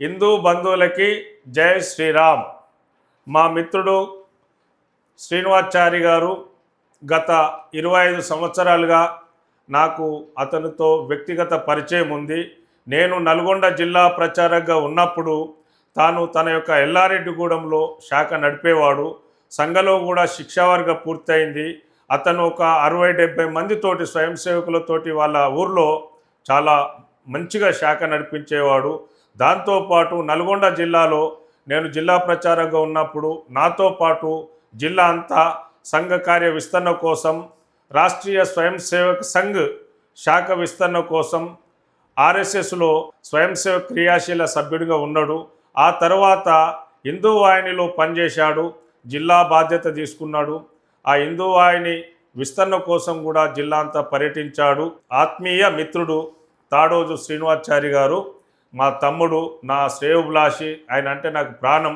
హిందూ బంధువులకి జై శ్రీరామ్. మా మిత్రుడు శ్రీనివాచారి గారు గత ఇరవై ఐదు సంవత్సరాలుగా నాకు అతనితో వ్యక్తిగత పరిచయం ఉంది. నేను నల్గొండ జిల్లా ప్రచారంగా ఉన్నప్పుడు తాను తన యొక్క ఎల్లారెడ్డిగూడెంలో శాఖ నడిపేవాడు. సంఘలో కూడా శిక్షావర్గ పూర్తయింది. అతను ఒక అరవై డెబ్బై మందితోటి స్వయం సేవకులతోటి వాళ్ళ ఊర్లో చాలా మంచిగా శాఖ నడిపించేవాడు. దాంతోపాటు నల్గొండ జిల్లాలో నేను జిల్లా ప్రచారంగా ఉన్నప్పుడు నాతో పాటు జిల్లా అంతా సంఘ కార్య విస్తరణ కోసం రాష్ట్రీయ స్వయం సేవక్ సంఘ్ శాఖ విస్తరణ కోసం ఆర్ఎస్ఎస్లో స్వయం సేవక్ క్రియాశీల సభ్యుడిగా ఉన్నాడు. ఆ తర్వాత హిందూ వాహినిలో పనిచేశాడు జిల్లా బాధ్యత తీసుకున్నాడు. ఆ హిందూ వాహిని విస్తరణ కోసం కూడా జిల్లా అంతా పర్యటించాడు. ఆత్మీయ మిత్రుడు తాడోజు శ్రీనివాచారి గారు. మా తమ్ముడు నా శ్రేయోభిలాషి ఆయన అంటే నాకు ప్రాణం.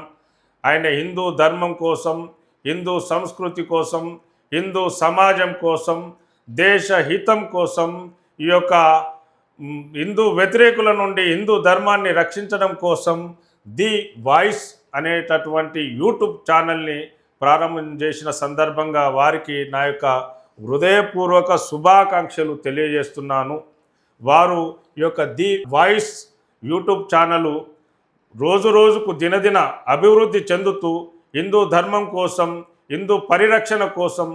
ఆయన హిందూ ధర్మం కోసం హిందూ సంస్కృతి కోసం హిందూ సమాజం కోసం దేశ హితం కోసం ఈ యొక్క హిందూ వ్యతిరేకుల నుండి హిందూ ధర్మాన్ని రక్షించడం కోసం ది వాయిస్ అనేటటువంటి యూట్యూబ్ ఛానల్ని ప్రారంభం చేసిన సందర్భంగా వారికి నా యొక్క హృదయపూర్వక శుభాకాంక్షలు తెలియజేస్తున్నాను. వారు ఈ యొక్క ది వాయిస్ యూట్యూబ్ ఛానల్ రోజు రోజుకు దినదిన అభివృద్ధి చెందుతూ హిందూ ధర్మం కోసం హిందూ పరిరక్షణ కోసం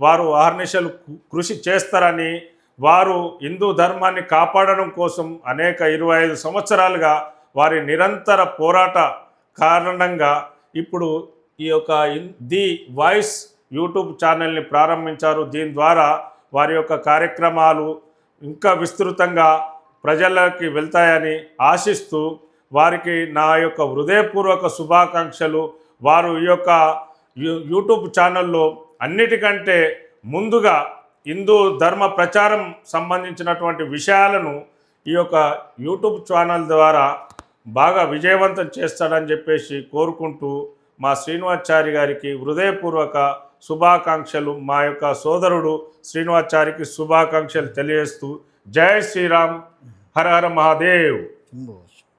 వారు అహర్నిశలు కృషి చేస్తారని వారు హిందూ ధర్మాన్ని కాపాడడం కోసం అనేక ఇరవై ఐదు సంవత్సరాలుగా వారి నిరంతర పోరాట కారణంగా ఇప్పుడు ఈ యొక్క ది వాయిస్ యూట్యూబ్ ఛానల్ని ప్రారంభించారు. దీని ద్వారా వారి యొక్క కార్యక్రమాలు ఇంకా విస్తృతంగా ప్రజలకి వెళ్తాయని ఆశిస్తూ వారికి నా యొక్క హృదయపూర్వక శుభాకాంక్షలు. వారు ఈ యొక్క యూట్యూబ్ ఛానల్లో అన్నిటికంటే ముందుగా హిందూ ధర్మ ప్రచారం సంబంధించినటువంటి విషయాలను ఈ యొక్క యూట్యూబ్ ఛానల్ ద్వారా బాగా విజయవంతం చేస్తాడని చెప్పేసి కోరుకుంటూ మా శ్రీనివాచారి గారికి హృదయపూర్వక శుభాకాంక్షలు. మా యొక్క సోదరుడు శ్రీనివాచారికి శుభాకాంక్షలు తెలియజేస్తూ జై శ్రీరామ్. హర హర మహాదేవ్ శంభో